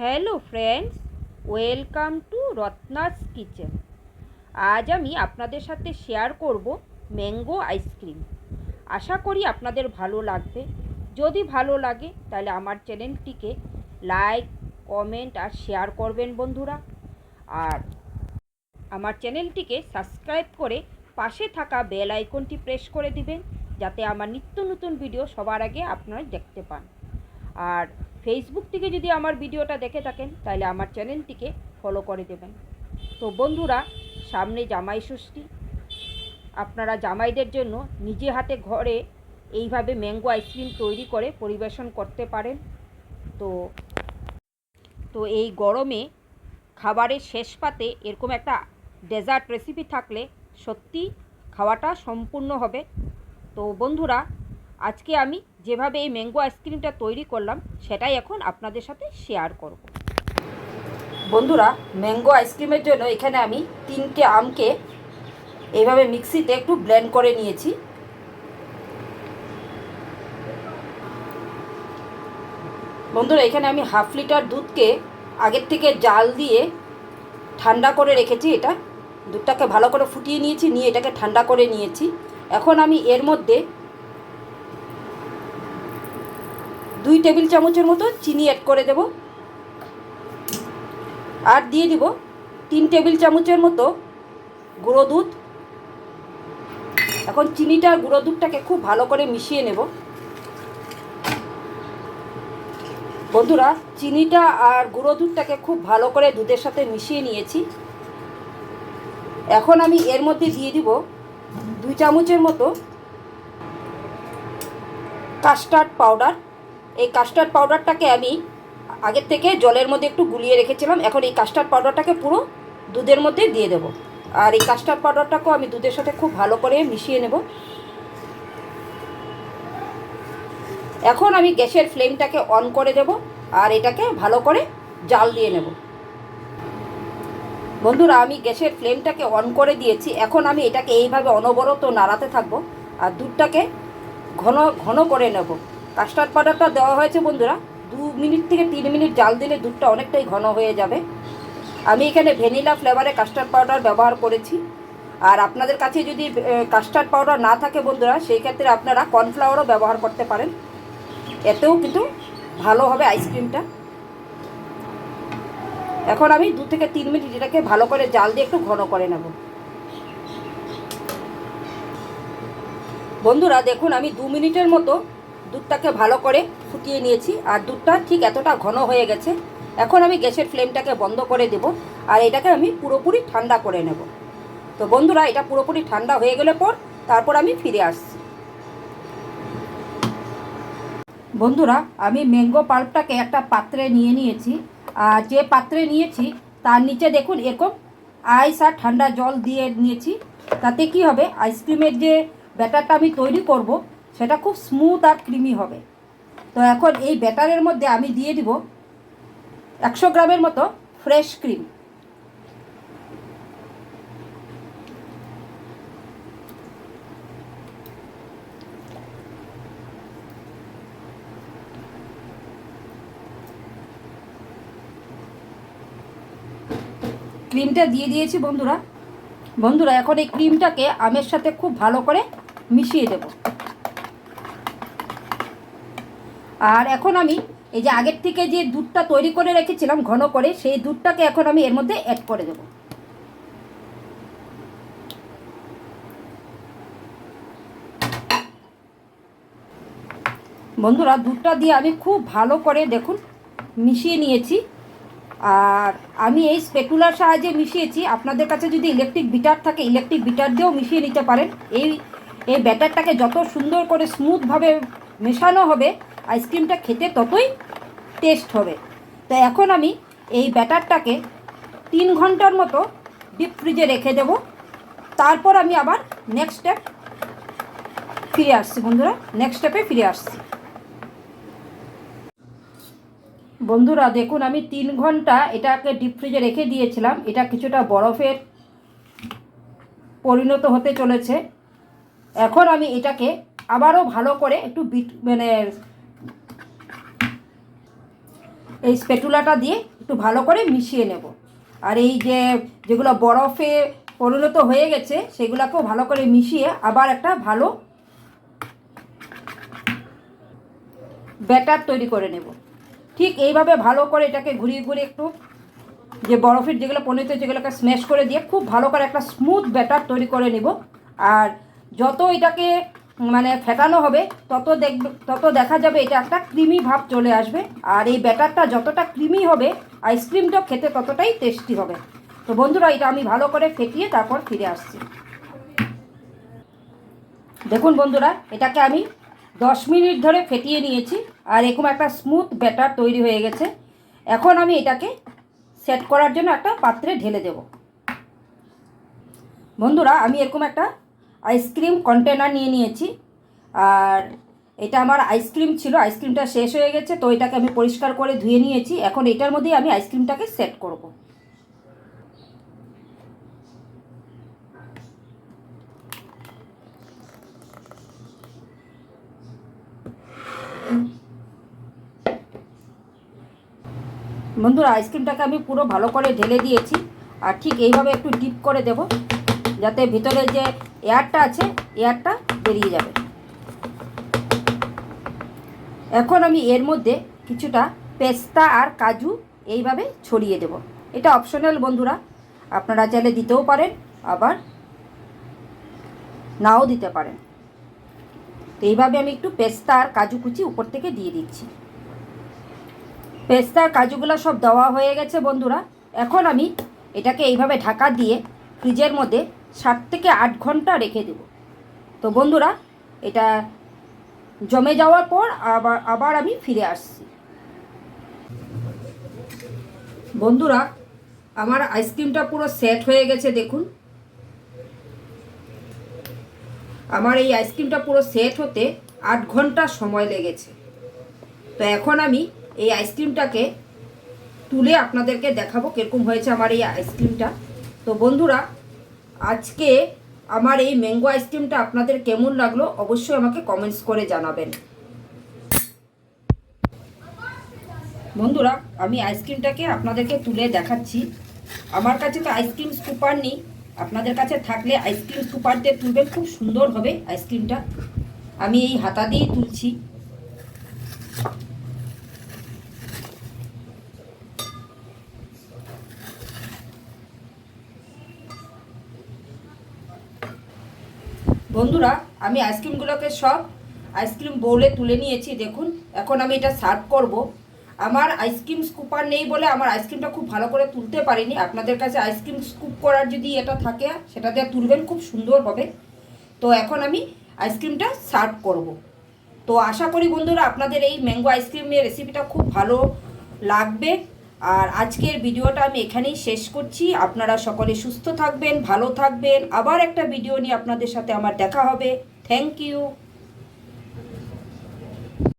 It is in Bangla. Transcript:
Hello friends welcome to Ratna's kitchen আজ আমি আপনাদের সাথে শেয়ার করব ম্যাঙ্গো আইসক্রিম আশা করি আপনাদের ভালো লাগবে। যদি ভালো লাগে, তাহলে আমার চ্যানেলটিকে লাইক কমেন্ট আর শেয়ার করবেন বন্ধুরা। আর আমার চ্যানেলটিকে সাবস্ক্রাইব করে পাশে থাকা বেল আইকনটি প্রেস করে দিবেন, যাতে আমার নিত্য নতুন ভিডিও সবার আগে আপনারা দেখতে পান। আর ফেসবুক থেকে যদি আমার ভিডিওটা দেখে থাকেন, তাহলে আমার চ্যানেলটিকে ফলো করে দেবেন। তো বন্ধুরা, সামনে জামাই ষষ্ঠী। আপনারা জামাইদের জন্য নিজে হাতে ঘরে এইভাবে ম্যাঙ্গো আইসক্রিম তৈরি করে পরিবেশন করতে পারেন। তো তো এই গরমে খাবারের শেষ পাতে এরকম একটা ডেজার্ট রেসিপি থাকলে সত্যি খাওয়াটা সম্পূর্ণ হবে। তো বন্ধুরা, আজকে আমি যেভাবে এই ম্যাঙ্গো আইসক্রিমটা তৈরি করলাম, সেটাই এখন আপনাদের সাথে শেয়ার করব। বন্ধুরা ম্যাঙ্গো আইসক্রিমের জন্য এখানে আমি তিনটে আমকে এইভাবে মিক্সিতে একটু ব্লেন্ড করে নিয়েছি। বন্ধুরা, এখানে আমি হাফ লিটার দুধকে আগের থেকে জাল দিয়ে ঠান্ডা করে রেখেছি এটা। দুধটাকে ভালো করে ফুটিয়ে নিয়েছি, নিয়ে এটাকে ঠান্ডা করে নিয়েছি। এখন আমি এর মধ্যে দুই টেবিল চামচের মতো চিনি অ্যাড করে দেব। আর দিয়ে দিব তিন টেবিল চামচের মতো গুঁড়ো দুধ। এখন চিনিটা আর গুঁড়ো দুধটাকে খুব ভালো করে মিশিয়ে নেব। বন্ধুরা, চিনিটা আর গুঁড়ো দুধটাকে খুব ভালো করে দুধের সাথে মিশিয়ে নিয়েছি। এখন আমি এর মধ্যে দিয়ে দিব দুই চামচের মতো কাস্টার্ড পাউডার। এই কাস্টার্ড পাউডারটাকে আমি আগের থেকে জলের মধ্যে একটু গুলিয়ে রেখেছিলাম, এখন এই কাস্টার্ড পাউডারটাকে পুরো দুধের মধ্যে দিয়ে দেব। আর এই কাস্টার্ড পাউডারটাকেও আমি দুধের সাথে খুব ভালো করে মিশিয়ে নেব। এখন আমি গ্যাসের ফ্লেমটাকে অন করে দেব আর এটাকে ভালো করে জাল দিয়ে নেব। বন্ধুরা, আমি গ্যাসের ফ্লেমটাকে অন করে দিয়েছি। এখন আমি এটাকে এইভাবে অনবরত নাড়াতে থাকব আর দুধটাকে ঘন ঘন করে নেব। কাস্টার্ড পাউডারটা দেওয়া হয়েছে বন্ধুরা। দু মিনিট থেকে তিন মিনিট জাল দিলে দুধটা অনেকটাই ঘন হয়ে যাবে। আমি এখানে ভ্যানিলা ফ্লেভারে কাস্টার্ড পাউডার ব্যবহার করেছি। আর আপনাদের কাছে যদি কাস্টার্ড পাউডার না থাকে বন্ধুরা, সেই ক্ষেত্রে আপনারা কর্নফ্লাওয়ারও ব্যবহার করতে পারেন। এতেও কিন্তু ভালো হবে আইসক্রিমটা। এখন আমি দু থেকে তিন মিনিট এটাকে ভালো করে জাল দিয়ে একটু ঘন করে নেব। বন্ধুরা, দেখুন, আমি দু মিনিটের মতো দুধটাকে ভালো করে ফুটিয়ে নিয়েছি, আর দুধটা ঠিক এতটা ঘন হয়ে গেছে। এখন আমি গ্যাসের ফ্লেমটাকে বন্ধ করে দেব, আর এটাকে আমি পুরোপুরি ঠান্ডা করে নেব। তো বন্ধুরা, এটা পুরোপুরি ঠান্ডা হয়ে গেলে পর তারপর আমি ফিরে আসছি। বন্ধুরা, আমি ম্যাঙ্গো পাল্পটাকে একটা পাত্রে নিয়ে নিয়েছি, আর যে পাত্রে নিয়েছি, তার নিচে দেখুন এরকম আইস আর ঠান্ডা জল দিয়ে নিয়েছি। তাতে কি হবে, আইসক্রিমের যে ব্যাটারটা আমি তৈরি করব সেটা খুব স্মুথ আর ক্রিমি হবে। তো এখন এই ব্যাটারের মধ্যে আমি দিয়ে দিব একশো গ্রামের মতো ফ্রেশ ক্রিম ক্রিমটা দিয়ে দিয়েছি বন্ধুরা। বন্ধুরা, এখন এই ক্রিমটাকে আমের সাথে খুব ভালো করে মিশিয়ে দেব। আর এখন আমি এই যে আগের থেকে যে দুধটা তৈরি করে রেখেছিলাম, ঘন করে, সেই দুধটাকে এখন আমি এর মধ্যে অ্যাড করে দেব। বন্ধুরা, দুধটা দিয়ে আমি খুব ভালো করে দেখুন মিশিয়ে নিয়েছি। আর আমি এই স্পেকুলার সাহায্যে মিশিয়েছি। আপনাদের কাছে যদি ইলেকট্রিক বিটার থাকে ইলেকট্রিক বিটার দিয়েও মিশিয়ে নিতে পারেন। এই এই ব্যাটারটাকে যত সুন্দর করে স্মুথভাবে মেশানো হবে আইসক্রিমটা খেতে ততই টেস্ট হবে। তো এখন আমি এই ব্যাটারটাকে তিন ঘণ্টার মতো ডিপ ফ্রিজে রেখে দেব। তারপর আমি আবার নেক্সট স্টেপ ফিরে আসছি বন্ধুরা নেক্সট স্টেপে ফিরে আসছি। বন্ধুরা, দেখুন আমি তিন ঘণ্টা এটাকে ডিপ ফ্রিজে রেখে দিয়েছিলাম। এটা কিছুটা বরফের পরিণত হতে চলেছে। এখন আমি এটাকে আবারও ভালো করে একটু বিট মানে এই স্পেটুলাটা দিয়ে একটু ভালো করে মিশিয়ে নেব। আর এই যে যেগুলো বরফে পরিণত হয়ে গেছে, সেগুলোকেও ভালো করে মিশিয়ে আবার একটা ভালো ব্যাটার তৈরি করে নেব। ঠিক এইভাবে ভালো করে এটাকে ঘুরিয়ে ঘুরিয়ে একটু যে বরফের যেগুলো পনিত যেগুলোকে স্ম্যাশ করে দিয়ে খুব ভালো করে একটা স্মুথ ব্যাটার তৈরি করে নেব। আর যত এটাকে মানে ফেটানো হবে, তত দেখবে, তত দেখা যাবে এটা একটা ক্রিমি ভাব চলে আসবে। আর এই ব্যাটারটা যতটা ক্রিমি হবে আইসক্রিমটা খেতে ততটাই টেস্টি হবে। তো বন্ধুরা, এটা আমি ভালো করে ফেটিয়ে তারপর ফিরে আসছি। দেখুন বন্ধুরা, এটাকে আমি দশ মিনিট ধরে ফেটিয়ে নিয়েছি, আর এরকম একটা স্মুথ ব্যাটার তৈরি হয়ে গেছে। এখন আমি এটাকে সেট করার জন্য একটা পাত্রে ঢেলে দেব। বন্ধুরা, আমি এরকম একটা আইসক্রিম কন্টেনার নিয়ে নিয়েছি। আর এটা আমার আইসক্রিম ছিল আইসক্রিমটা শেষ হয়ে গেছে, তো এটাকে আমি পরিষ্কার করে ধুয়ে নিয়েছি। এখন এটার মধ্যেই আমি আইসক্রিমটাকে সেট করব। বন্ধুরা আইসক্রিমটাকে আমি পুরো ভালো করে ঢেলে দিয়েছি। আর ঠিক এইভাবে একটু ডিপ করে দেব। যাতে ভিতরে যে এয়ারটা আছে এয়ারটা বেরিয়ে যাবে। এখন আমি এর মধ্যে কিছুটা পেস্তা আর কাজু এইভাবে ছড়িয়ে দেব। এটা অপশনাল বন্ধুরা, আপনারা চাইলে দিতেও পারেন, আবার নাও দিতে পারেন। তো এইভাবে আমি একটু পেস্তা আর কাজু কুচি উপর থেকে দিয়ে দিচ্ছি। পেস্তা আর কাজুগুলো সব দেওয়া হয়ে গেছে বন্ধুরা। এখন আমি এটাকে এইভাবে ঢাকা দিয়ে ফ্রিজের মধ্যে সাত থেকে আট ঘণ্টা রেখে দেব। তো বন্ধুরা, এটা জমে যাওয়ার পর আবার আবার আমি ফিরে আসছি। বন্ধুরা, আমার আইসক্রিমটা পুরো সেট হয়ে গেছে, দেখুন। আমার এই আইসক্রিমটা পুরো সেট হতে আট ঘণ্টা সময় লেগেছে। তো এখন আমি এই আইসক্রিমটাকে তুলে আপনাদেরকে দেখাবো কীরকম হয়েছে আমার এই আইসক্রিমটা। তো বন্ধুরা আজকে আমার এই ম্যাঙ্গো আইসক্রিমটা আপনাদের কেমন লাগল অবশ্যই আমাকে কমেন্টস করে জানাবেন। বন্ধুরা, আমি আইসক্রিমটাকে আপনাদেরকে তুলে দেখাচ্ছি। আমার কাছে তো আইসক্রিম স্কুপার নেই। আপনাদের কাছে থাকলে আইসক্রিম স্কুপার দিয়ে তুলবেন, খুব সুন্দর হবে আইসক্রিমটা আমি এই হাতা দিয়েই তুলছি। বন্ধুরা, আমি আইসক্রিমগুলোকে সব আইসক্রিম বোলে তুলে নিয়েছি, দেখুন। এখন আমি এটা সার্ভ করব। আমার আইসক্রিম স্কুপার নেই বলে আমার আইসক্রিমটা খুব ভালো করে তুলতে পারিনি। আপনাদের কাছে আইসক্রিম স্কুপ করার যদি এটা থাকে, সেটা দিয়ে তুলবেন, খুব সুন্দর হবে তো এখন আমি আইসক্রিমটা সার্ভ করব। তো আশা করি বন্ধুরা, আপনাদের এই ম্যাঙ্গো আইসক্রিমের রেসিপিটা খুব ভালো লাগবে। আর আজকের ভিডিওটা আমি এখানেই শেষ করছি। আপনারা সকলে সুস্থ থাকবেন, ভালো থাকবেন। আবার একটা ভিডিও নিয়ে আপনাদের সাথে আমার দেখা হবে। Thank you